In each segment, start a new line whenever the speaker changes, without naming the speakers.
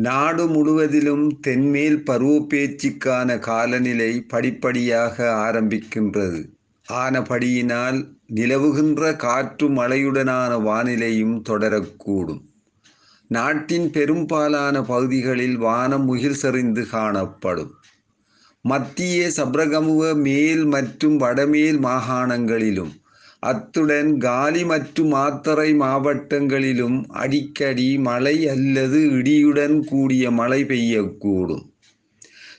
நாடு முழுவதிலும் தென்மேல் பருவப்பேச்சுக்கான காலநிலை படிப்படியாக ஆரம்பிக்கின்றது. ஆனபடியினால் நிலவுகின்ற காற்று மழையுடனான வானிலையும் தொடரக்கூடும். நாட்டின் பெரும்பாலான பகுதிகளில் வானம் முகில் செறிந்து காணப்படும். மத்திய சப்ரகமுக மேல் மற்றும் வடமேல் மாகாணங்களிலும் அத்துடன் காலி மற்றும் மாத்தறை மாவட்டங்களிலும் அடிக்கடி மழை அல்லது இடியுடன் கூடிய மழை பெய்யக்கூடும்.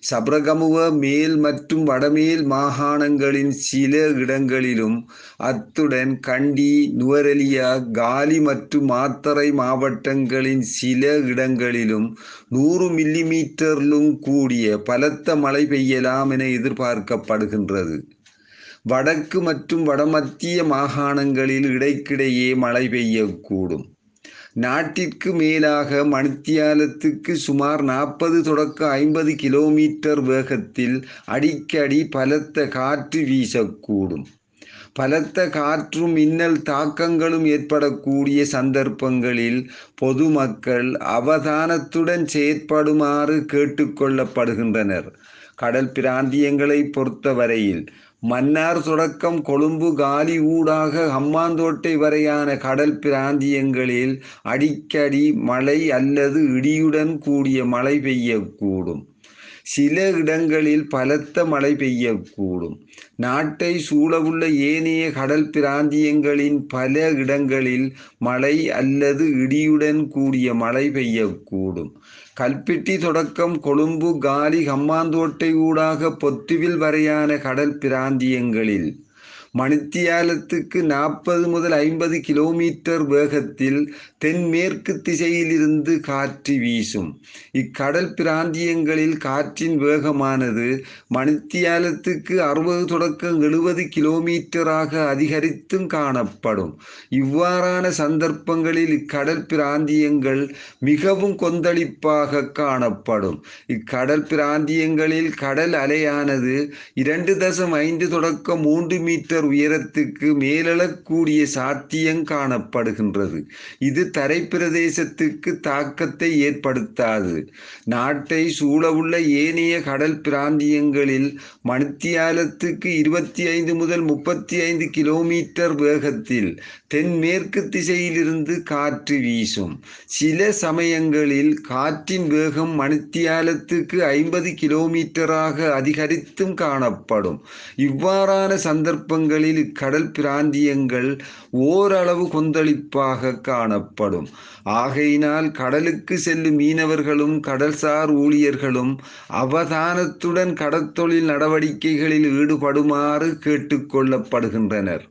சப்ரகமுவ மேல் மற்றும் வடமேல் மாகாணங்களின் சில இடங்களிலும் அத்துடன் கண்டி நுவரெலியா காலி மற்றும் மாத்தறை மாவட்டங்களின் சில இடங்களிலும் நூறு மில்லிமீட்டரிலும் கூடிய பலத்த மழை பெய்யலாம் என எதிர்பார்க்கப்படுகின்றது. வடக்கு மற்றும் வடமத்திய மாகாணங்களில் இடைக்கிடையே மழை பெய்யக்கூடும். நாட்டிற்கு மேலாக மணித்தியாலத்துக்கு சுமார் நாற்பது தொடக்க ஐம்பது கிலோமீட்டர் வேகத்தில் அடிக்கடி பலத்த காற்று வீசக்கூடும். பலத்த காற்றும் மின்னல் தாக்கங்களும் ஏற்படக்கூடிய சந்தர்ப்பங்களில் பொதுமக்கள் அவதானத்துடன் செயற்படுமாறு கேட்டுக்கொள்ளப்படுகின்றனர் கடல் பிராந்தியங்களை பொறுத்தவரையில் மன்னார் தொடக்கம் கொழும்பு காலி ஊடாக ஹம்மாந்தோட்டை வரையான கடல் பிராந்தியங்களில் அடிக்கடி மழை அல்லது இடியுடன் கூடிய மழை பெய்யக்கூடும். சில இடங்களில் பலத்த மழை பெய்யக்கூடும். நாட்டை சூழவுள்ள ஏனைய கடல் பிராந்தியங்களின் பல இடங்களில் மழை அல்லது இடியுடன் கூடிய மழை பெய்யக்கூடும். கல்பிட்டி தொடக்கம் கொழும்பு காலி ஹம்மாந்தோட்டை ஊடாக பொத்துவில் வரையான கடல் பிராந்தியங்களில் மணித்தியாலத்துக்கு நாற்பது முதல் ஐம்பது கிலோமீட்டர் வேகத்தில் தென்மேற்கு திசையிலிருந்து காற்று வீசும். இக்கடல் பிராந்தியங்களில் காற்றின் வேகமானது மணித்தியாலத்துக்கு அறுபது தொடக்கம் எழுபது கிலோமீட்டராக அதிகரித்தும் காணப்படும். இவ்வாறான சந்தர்ப்பங்களில் இக்கடல் பிராந்தியங்கள் மிகவும் கொந்தளிப்பாக காணப்படும். இக்கடல் பிராந்தியங்களில் கடல் அலையானது இரண்டு தசம் ஐந்து தொடக்கம் மூன்று மீட்டர் உயரத்துக்கு மேலெழக்கூடிய சாத்தியம் காணப்படுகின்றது. இது தரைப்பிரதேசத்துக்கு தாக்கத்தை ஏற்படுத்தாது. நாட்டை சூழவுள்ள ஏனைய கடல் பிராந்தியங்களில் மணித்தியாலத்துக்கு இருபத்தி ஐந்து முதல் முப்பத்தி ஐந்து கிலோமீட்டர் வேகத்தில் தென்மேற்கு திசையிலிருந்து காற்று வீசும். சில சமயங்களில் காற்றின் வேகம் மணித்தியாலத்துக்கு ஐம்பது கிலோமீட்டராக அதிகரித்தும் காணப்படும். இவ்வாறான சந்தர்ப்பங்கள் சந்தர்ப்பங்களில் இக்கடல் பிராந்தியங்கள் ஓரளவு கொந்தளிப்பாக காணப்படும். ஆகையினால் கடலுக்கு செல்லும் மீனவர்களும் கடல்சார் ஊழியர்களும் அவதானத்துடன் கடற்தொழில் நடவடிக்கைகளில் ஈடுபடுமாறு கேட்டுக்கொள்ளப்படுகின்றனர்